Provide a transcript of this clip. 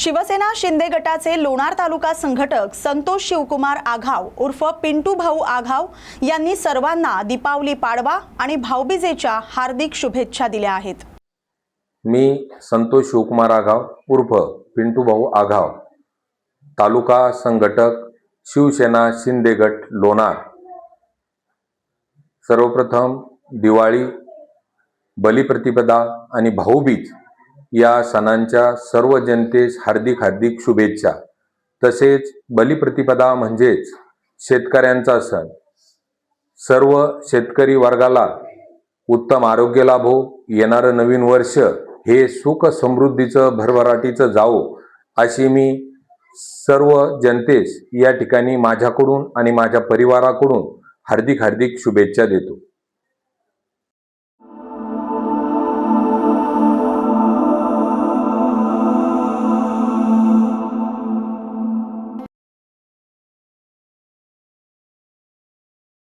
शिवसेना शिंदे गटाचे लोणार तालुका संघटक संतोष शिवकुमार आघाव उर्फ पिंटू भाऊ आघाव यांनी सर्वांना दीपावली पाडवा आणि भाऊबीजेच्या हार्दिक शुभेच्छा दिल्या आहेत. मी संतोष शिवकुमार आघाव उर्फ पिंटू भाऊ आघाव तालुका संघटक शिवसेना शिंदे गट लोणार. सर्वप्रथम दिवाळी बलिप्रतिपदा आणि भाऊबीज या सणांच्या सर्व जनतेस हार्दिक हार्दिक शुभेच्छा. तसेच बलिप्रतिपदा म्हणजेच शेतकऱ्यांचा सण. सर्व शेतकरी वर्गाला उत्तम आरोग्य लाभो येणारं नवीन वर्ष हे सुख समृद्धीचं भरभराटीचं जावो अशी मी सर्व जनतेस या ठिकाणी माझ्याकडून आणि माझ्या परिवाराकडून हार्दिक हार्दिक शुभेच्छा देतो.